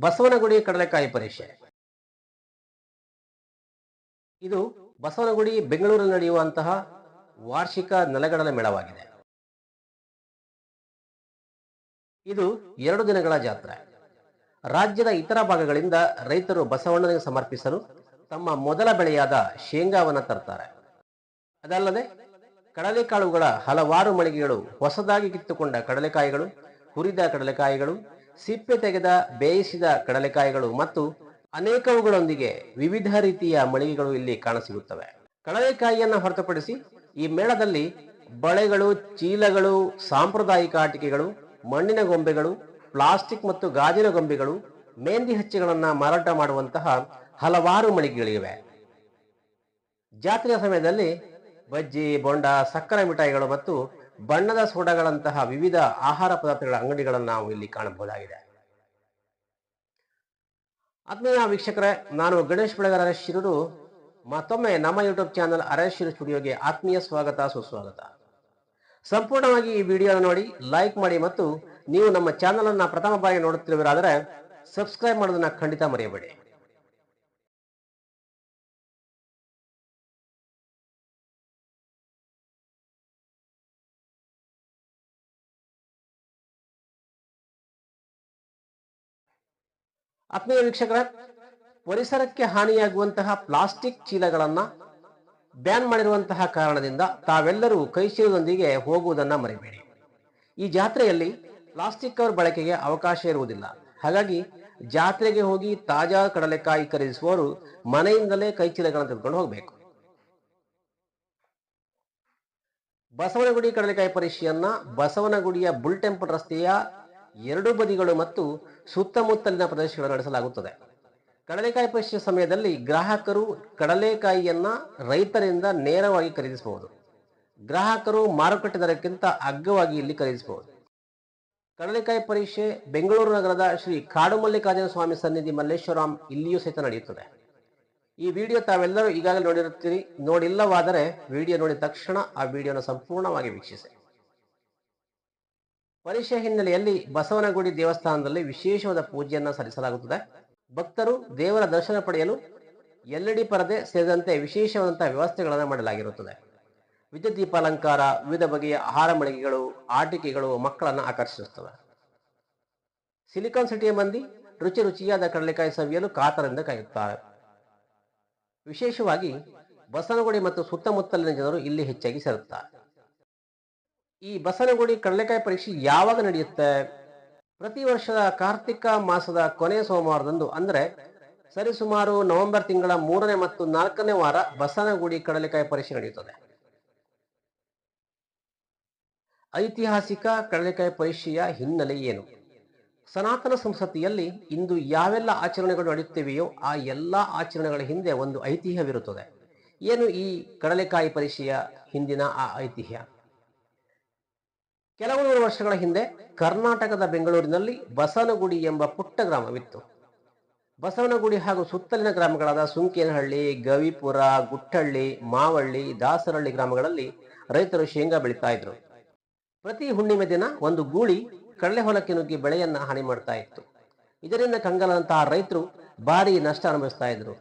ಬಸವನಗುಡಿ ಕಡಲೆಕಾಯಿ ಪರೀಕ್ಷೆ. ಇದು ಬಸವನಗುಡಿ ಬೆಂಗಳೂರಲ್ಲಿ ನಡೆಯುವಂತಹ ವಾರ್ಷಿಕ ನೆಲಗಡಲೆ ಮೇಳವಾಗಿದೆ. ಇದು ಎರಡು ದಿನಗಳ ಜಾತ್ರೆ. ರಾಜ್ಯದ ಇತರ ಭಾಗಗಳಿಂದ ರೈತರು ಬಸವಣ್ಣನಿಗೆ ಸಮರ್ಪಿಸಲು ತಮ್ಮ ಮೊದಲ ಬೆಳೆಯಾದ ಶೇಂಗಾವನ್ನು ತರ್ತಾರೆ. ಅದಲ್ಲದೆ ಕಡಲೆಕಾಳುಗಳ ಹಲವಾರು ಮಳಿಗೆಗಳು ಹೊಸದಾಗಿ ಕಿತ್ತುಕೊಂಡ ಕಡಲೆಕಾಯಿಗಳು, ಹುರಿದ ಕಡಲೆಕಾಯಿಗಳು ಸಿಪ್ಪೆ ತೆಗೆದ ಬೇಯಿಸಿದ ಕಡಲೆಕಾಯಿಗಳು ಮತ್ತು ಅನೇಕವುಗಳೊಂದಿಗೆ ವಿವಿಧ ರೀತಿಯ ಮಳಿಗೆಗಳು ಇಲ್ಲಿ ಕಾಣಸಿಗುತ್ತವೆ. ಕಡಲೆಕಾಯಿಯನ್ನು ಹೊರತುಪಡಿಸಿ ಈ ಮೇಳದಲ್ಲಿ ಬಳೆಗಳು, ಚೀಲಗಳು, ಸಾಂಪ್ರದಾಯಿಕ ಆಟಿಕೆಗಳು, ಮಣ್ಣಿನ ಗೊಂಬೆಗಳು, ಪ್ಲಾಸ್ಟಿಕ್ ಮತ್ತು ಗಾಜಿನ ಗೊಂಬೆಗಳು, ಮೆಹಂದಿ ಹಚ್ಚೆಗಳನ್ನು ಮಾರಾಟ ಮಾಡುವಂತಹ ಹಲವಾರು ಮಳಿಗೆಗಳಿವೆ. ಜಾತ್ರೆಯ ಸಮಯದಲ್ಲಿ ಬಜ್ಜಿ, ಬೊಂಡ, ಸಕ್ಕರೆ ಮಿಠಾಯಿಗಳು ಮತ್ತು ಬಣ್ಣದ ಸೋಡಾಗಳಂತಹ ವಿವಿಧ ಆಹಾರ ಪದಾರ್ಥಗಳ ಅಂಗಡಿಗಳನ್ನು ನಾವು ಇಲ್ಲಿ ಕಾಣಬಹುದಾಗಿದೆ. ಆತ್ಮೀಯ ವೀಕ್ಷಕರೇ, ನಾನು ಗಣೇಶ್ ಬೆಳಗರ ಶಿರೂರು. ಮತ್ತೊಮ್ಮೆ ನಮ್ಮ ಯೂಟ್ಯೂಬ್ ಚಾನಲ್ ಅರಶಿರು ಸ್ಟುಡಿಯೋಗೆ ಆತ್ಮೀಯ ಸ್ವಾಗತ, ಸುಸ್ವಾಗತ. ಸಂಪೂರ್ಣವಾಗಿ ಈ ವಿಡಿಯೋ ನೋಡಿ, ಲೈಕ್ ಮಾಡಿ ಮತ್ತು ನೀವು ನಮ್ಮ ಚಾನಲ್ ಅನ್ನ ಪ್ರಥಮ ಬಾರಿ ನೋಡುತ್ತಿರುವರಾದರೆ ಸಬ್ಸ್ಕ್ರೈಬ್ ಮಾಡೋದನ್ನ ಖಂಡಿತ ಮರೆಯಬೇಡಿ. ಆತ್ಮೀಯ ವೀಕ್ಷಕರ ಪರಿಸರಕ್ಕೆ ಹಾನಿಯಾಗುವಂತಹ ಪ್ಲಾಸ್ಟಿಕ್ ಚೀಲಗಳನ್ನ ಬ್ಯಾನ್ ಮಾಡಿರುವಂತಹ ಕಾರಣದಿಂದ ತಾವೆಲ್ಲರೂ ಕೈಚೀಲದೊಂದಿಗೆ ಹೋಗುವುದನ್ನ ಮರಿಬೇಡಿ. ಈ ಜಾತ್ರೆಯಲ್ಲಿ ಪ್ಲಾಸ್ಟಿಕ್ ಕವರ್ ಬಳಕೆಗೆ ಅವಕಾಶ ಇರುವುದಿಲ್ಲ. ಹಾಗಾಗಿ ಜಾತ್ರೆಗೆ ಹೋಗಿ ತಾಜಾ ಕಡಲೆಕಾಯಿ ಖರೀದಿಸುವವರು ಮನೆಯಿಂದಲೇ ಕೈಚೀಲಗಳನ್ನು ತೆಗೆದುಕೊಂಡು ಹೋಗಬೇಕು. ಬಸವನಗುಡಿ ಕಡಲೆಕಾಯಿ ಪರೀಕ್ಷೆಯನ್ನ ಬಸವನಗುಡಿಯ ಬುಲ್ ಟೆಂಪಲ್ ರಸ್ತೆಯ ಎರಡು ಬದಿಗಳು ಮತ್ತು ಸುತ್ತಮುತ್ತಲಿನ ಪ್ರದೇಶಗಳು ನಡೆಸಲಾಗುತ್ತದೆ. ಕಡಲೆಕಾಯಿ ಪರೀಕ್ಷೆ ಸಮಯದಲ್ಲಿ ಗ್ರಾಹಕರು ಕಡಲೆಕಾಯಿಯನ್ನ ರೈತರಿಂದ ನೇರವಾಗಿ ಖರೀದಿಸಬಹುದು. ಗ್ರಾಹಕರು ಮಾರುಕಟ್ಟೆ ದರಕ್ಕಿಂತ ಅಗ್ಗವಾಗಿ ಇಲ್ಲಿ ಖರೀದಿಸಬಹುದು. ಕಡಲೆಕಾಯಿ ಪರೀಕ್ಷೆ ಬೆಂಗಳೂರು ನಗರದ ಶ್ರೀ ಕಾಡುಮಲ್ಲಿಕಾರ್ಜುನ ಸ್ವಾಮಿ ಸನ್ನಿಧಿ ಮಲ್ಲೇಶ್ವರಂ ಇಲ್ಲಿಯೂ ಸಹಿತ ನಡೆಯುತ್ತದೆ. ಈ ವಿಡಿಯೋ ತಾವೆಲ್ಲರೂ ಈಗಾಗಲೇ ನೋಡಿರುತ್ತೀರಿ. ನೋಡಿಲ್ಲವಾದರೆ ವಿಡಿಯೋ ನೋಡಿದ ತಕ್ಷಣ ಆ ವಿಡಿಯೋನ ಸಂಪೂರ್ಣವಾಗಿ ವೀಕ್ಷಿಸಿ. ಪರೀಕ್ಷೆ ಹಿನ್ನೆಲೆಯಲ್ಲಿ ಬಸವನಗುಡಿ ದೇವಸ್ಥಾನದಲ್ಲಿ ವಿಶೇಷವಾದ ಪೂಜೆಯನ್ನು ಸಲ್ಲಿಸಲಾಗುತ್ತದೆ. ಭಕ್ತರು ದೇವರ ದರ್ಶನ ಪಡೆಯಲು ಎಲ್ಇಡಿ ಪರದೆ ಸೇರಿದಂತೆ ವಿಶೇಷವಾದಂತಹ ವ್ಯವಸ್ಥೆಗಳನ್ನು ಮಾಡಲಾಗಿರುತ್ತದೆ. ವಿದ್ಯುತ್ ದೀಪಾಲಂಕಾರ, ವಿವಿಧ ಬಗೆಯ ಆಹಾರ ಮಳಿಗೆಗಳು, ಆಟಿಕೆಗಳು ಮಕ್ಕಳನ್ನು ಆಕರ್ಷಿಸುತ್ತವೆ. ಸಿಲಿಕಾನ್ ಸಿಟಿಯ ಮಂದಿ ರುಚಿ ರುಚಿಯಾದ ಕಡಲೆಕಾಯಿ ಸವಿಯಲು ಕಾತರದಿಂದ ಕಾಯುತ್ತಾರೆ. ವಿಶೇಷವಾಗಿ ಬಸವನಗುಡಿ ಮತ್ತು ಸುತ್ತಮುತ್ತಲಿನ ಜನರು ಇಲ್ಲಿ ಹೆಚ್ಚಾಗಿ ಸೇರುತ್ತಾರೆ. ಈ ಬಸನಗುಡಿ ಕಡಲೆಕಾಯಿ ಪರೀಕ್ಷೆ ಯಾವಾಗ ನಡೆಯುತ್ತೆ? ಪ್ರತಿ ವರ್ಷದ ಕಾರ್ತಿಕ ಮಾಸದ ಕೊನೆಯ ಸೋಮವಾರದಂದು, ಅಂದರೆ ಸರಿಸುಮಾರು ನವೆಂಬರ್ ತಿಂಗಳ ಮೂರನೇ ಮತ್ತು ನಾಲ್ಕನೇ ವಾರ ಬಸನಗುಡಿ ಕಡಲೆಕಾಯಿ ಪರೀಕ್ಷೆ ನಡೆಯುತ್ತದೆ. ಐತಿಹಾಸಿಕ ಕಡಲೆಕಾಯಿ ಪರೀಕ್ಷೆಯ ಹಿನ್ನೆಲೆ ಏನು? ಸನಾತನ ಸಂಸ್ಕೃತಿಯಲ್ಲಿ ಇಂದು ಯಾವೆಲ್ಲ ಆಚರಣೆಗಳು ನಡೆಯುತ್ತಿವೆಯೋ, ಆ ಎಲ್ಲ ಆಚರಣೆಗಳ ಹಿಂದೆ ಒಂದು ಐತಿಹ್ಯವಿರುತ್ತದೆ. ಏನು ಈ ಕಡಲೆಕಾಯಿ ಪರೀಕ್ಷೆಯ ಹಿಂದಿನ ಆ ಐತಿಹ್ಯ? ಕೆಲವು ವರ್ಷಗಳ ಹಿಂದೆ ಕರ್ನಾಟಕದ ಬೆಂಗಳೂರಿನಲ್ಲಿ ಬಸವನಗುಡಿ ಎಂಬ ಪುಟ್ಟ ಗ್ರಾಮವಿತ್ತು ಬಸವನಗುಡಿ ಹಾಗೂ ಸುತ್ತಲಿನ ಗ್ರಾಮಗಳಾದ ಸುಂಕೇನಹಳ್ಳಿ, ಗವಿಪುರ ಗುಟ್ಟಹಳ್ಳಿ ಮಾವಳ್ಳಿ ದಾಸರಹಳ್ಳಿ ಗ್ರಾಮಗಳಲ್ಲಿ ರೈತರು ಶೇಂಗಾ ಬೆಳೀತಾ ಇದ್ರು. ಪ್ರತಿ ಹುಣ್ಣಿಮೆ ದಿನ ಒಂದು ಗೂಳಿ ಕಡಲೆ ಹೊಲಕ್ಕೆ ನುಗ್ಗಿ ಬೆಳೆಯನ್ನ ಹಾನಿ ಮಾಡ್ತಾ ಇತ್ತು. ಇದರಿಂದ ಕಂಗಲಂತಹ ರೈತರು ಭಾರಿ ನಷ್ಟ ಅನುಭವಿಸ್ತಾ ಇದ್ರು.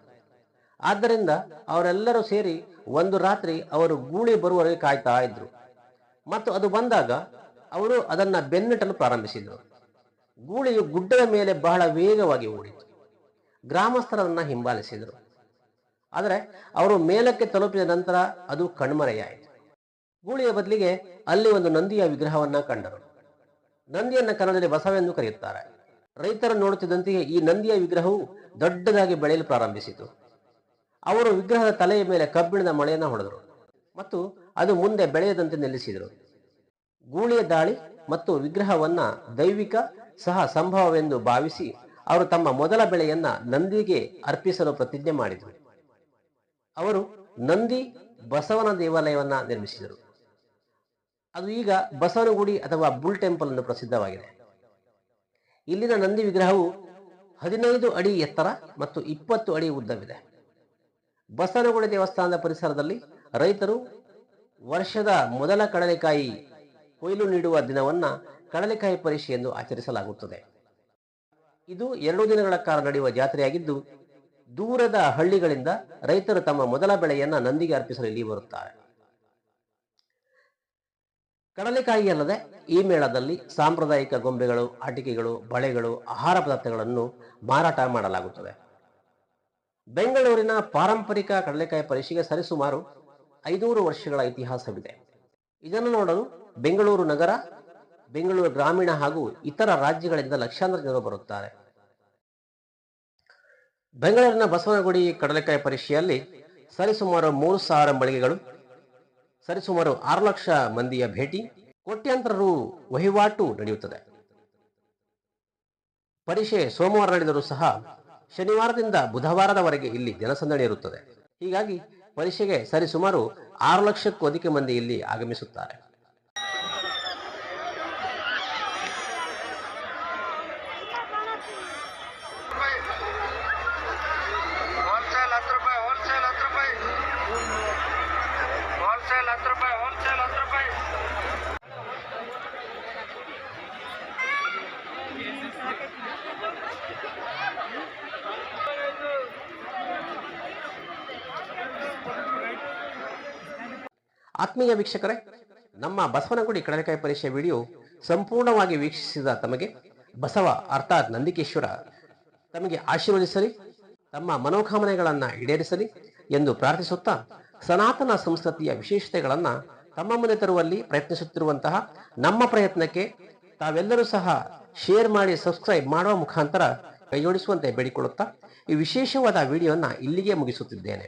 ಆದ್ದರಿಂದ ಅವರೆಲ್ಲರೂ ಸೇರಿ ಒಂದು ರಾತ್ರಿ ಅವರು ಗೂಳಿ ಬರುವವರೆಗೆ ಕಾಯ್ತಾ ಇದ್ರು. ಮತ್ತು ಅದು ಬಂದಾಗ ಅವರು ಅದನ್ನ ಬೆನ್ನಟ್ಟಲು ಪ್ರಾರಂಭಿಸಿದರು. ಗೂಳಿಯು ಗುಡ್ಡದ ಮೇಲೆ ಬಹಳ ವೇಗವಾಗಿ ಓಡಿತು. ಗ್ರಾಮಸ್ಥರನ್ನ ಹಿಂಬಾಲಿಸಿದರು. ಆದರೆ ಅವರು ಮೇಲಕ್ಕೆ ತಲುಪಿದ ನಂತರ ಅದು ಕಣ್ಮರೆಯಾಯಿತು. ಗೂಳಿಯ ಬದಲಿಗೆ ಅಲ್ಲಿ ಒಂದು ನಂದಿಯ ವಿಗ್ರಹವನ್ನ ಕಂಡರು. ನಂದಿಯನ್ನ ಕನ್ನಡದಲ್ಲಿ ಬಸವೆಂದು ಕರೆಯುತ್ತಾರೆ. ರೈತರು ನೋಡುತ್ತಿದ್ದಂತೆಯೇ ಈ ನಂದಿಯ ವಿಗ್ರಹವು ದೊಡ್ಡದಾಗಿ ಬೆಳೆಯಲು ಪ್ರಾರಂಭಿಸಿತು. ಅವರು ವಿಗ್ರಹದ ತಲೆಯ ಮೇಲೆ ಕಬ್ಬಿಣದ ಮಳೆಯನ್ನು ಹೊಡೆದರು. ಮತ್ತು ಅದು ಮುಂದೆ ಬೆಳೆಯದಂತೆ ನಿಲ್ಲಿಸಿದರು. ಗೂಳಿಯ ದಾಳಿ ಮತ್ತು ವಿಗ್ರಹವನ್ನ ದೈವಿಕ ಸಹ ಸಂಭವವೆಂದು ಭಾವಿಸಿ ಅವರು ತಮ್ಮ ಮೊದಲ ಬೆಳೆಯನ್ನ ನಂದಿಗೆ ಅರ್ಪಿಸಲು ಪ್ರತಿಜ್ಞೆ ಮಾಡಿದರು. ಅವರು ನಂದಿ ಬಸವನ ದೇವಾಲಯವನ್ನ ನಿರ್ಮಿಸಿದರು. ಅದು ಈಗ ಬಸವನಗುಡಿ ಅಥವಾ ಬುಲ್ ಟೆಂಪಲ್ ಎಂದು ಪ್ರಸಿದ್ಧವಾಗಿದೆ. ಇಲ್ಲಿನ ನಂದಿ ವಿಗ್ರಹವು ಹದಿನೈದು ಅಡಿ ಎತ್ತರ ಮತ್ತು ಇಪ್ಪತ್ತು ಅಡಿ ಉದ್ದವಿದೆ. ಬಸವನಗುಡಿ ದೇವಸ್ಥಾನದ ಪರಿಸರದಲ್ಲಿ ರೈತರು ವರ್ಷದ ಮೊದಲ ಕಡಲೆಕಾಯಿ ಕೊಯ್ಲು ನೀಡುವ ದಿನವನ್ನ ಕಡಲೆಕಾಯಿ ಪರಿಷೆ ಎಂದು ಆಚರಿಸಲಾಗುತ್ತದೆ. ಇದು ಎರಡು ದಿನಗಳ ಕಾಲ ನಡೆಯುವ ಜಾತ್ರೆಯಾಗಿದ್ದು, ದೂರದ ಹಳ್ಳಿಗಳಿಂದ ರೈತರು ತಮ್ಮ ಮೊದಲ ಬೆಳೆಯನ್ನು ನಂದಿಗೆ ಅರ್ಪಿಸಲು ಇಲ್ಲಿ ಬರುತ್ತಾರೆ. ಕಡಲೆಕಾಯಿ ಅಲ್ಲದೆ ಈ ಮೇಳದಲ್ಲಿ ಸಾಂಪ್ರದಾಯಿಕ ಗೊಂಬೆಗಳು, ಆಟಿಕೆಗಳು, ಬಳೆಗಳು, ಆಹಾರ ಪದಾರ್ಥಗಳನ್ನು ಮಾರಾಟ ಮಾಡಲಾಗುತ್ತದೆ. ಬೆಂಗಳೂರಿನ ಪಾರಂಪರಿಕ ಕಡಲೆಕಾಯಿ ಪರಿಷೆಗೆ ಸರಿಸುಮಾರು ಐನೂರು ವರ್ಷಗಳ ಇತಿಹಾಸವಿದೆ. ಇದನ್ನು ನೋಡಲು ಬೆಂಗಳೂರು ನಗರ, ಬೆಂಗಳೂರು ಗ್ರಾಮೀಣ ಹಾಗೂ ಇತರ ರಾಜ್ಯಗಳಿಂದ ಲಕ್ಷಾಂತರ ಜನರು ಬರುತ್ತಾರೆ. ಬೆಂಗಳೂರಿನ ಬಸವನಗುಡಿ ಕಡಲೆಕಾಯಿ ಪರಿಷೆಯಲ್ಲಿ ಸರಿಸುಮಾರು ಮೂರು ಸಾವಿರ ಮಳಿಗೆಗಳು, ಸರಿಸುಮಾರು ಆರು ಲಕ್ಷ ಮಂದಿಯ ಭೇಟಿ ಕೋಟ್ಯಾಂತರ ರು ವಹಿವಾಟು ನಡೆಯುತ್ತದೆ. ಪರಿಷೆ ಸೋಮವಾರ ನಡೆದರೂ ಸಹ ಶನಿವಾರದಿಂದ ಬುಧವಾರದವರೆಗೆ ಇಲ್ಲಿ ಜನಸಂದಣಿ ಇರುತ್ತದೆ. ಹೀಗಾಗಿ ಪರಿಷೆಗೆ ಸರಿಸುಮಾರು ಆರು ಲಕ್ಷಕ್ಕೂ ಅಧಿಕ ಮಂದಿ ಇಲ್ಲಿ ಆಗಮಿಸುತ್ತಾರೆ. ಹೋಲ್ಸೇಲ್ ಹತ್ತು ರೂಪಾಯಿ ಹೋಲ್ಸೇಲ್ ಹತ್ತು ರೂಪಾಯಿ. ಆತ್ಮೀಯ ವೀಕ್ಷಕರೇ, ನಮ್ಮ ಬಸವನಗುಡಿ ಕಡಲೆಕಾಯಿ ಪರೀಕ್ಷೆ ವಿಡಿಯೋ ಸಂಪೂರ್ಣವಾಗಿ ವೀಕ್ಷಿಸಿದ ತಮಗೆ ಬಸವ ಅರ್ಥಾತ್ ನಂದಿಕೇಶ್ವರ ತಮಗೆ ಆಶೀರ್ವದಿಸಲಿ, ತಮ್ಮ ಮನೋಕಾಮನೆಗಳನ್ನು ಈಡೇರಿಸಲಿ ಎಂದು ಪ್ರಾರ್ಥಿಸುತ್ತಾ ಸನಾತನ ಸಂಸ್ಕೃತಿಯ ವಿಶೇಷತೆಗಳನ್ನ ತಮ್ಮ ಮುಂದೆ ತರುವಲ್ಲಿ ಪ್ರಯತ್ನಿಸುತ್ತಿರುವಂತಹ ನಮ್ಮ ಪ್ರಯತ್ನಕ್ಕೆ ತಾವೆಲ್ಲರೂ ಸಹ ಶೇರ್ ಮಾಡಿ ಸಬ್ಸ್ಕ್ರೈಬ್ ಮಾಡುವ ಮುಖಾಂತರ ಕೈಜೋಡಿಸುವಂತೆ ಬೇಡಿಕೊಳ್ಳುತ್ತಾ ಈ ವಿಶೇಷವಾದ ವಿಡಿಯೋನ ಇಲ್ಲಿಗೆ ಮುಗಿಸುತ್ತಿದ್ದೇನೆ.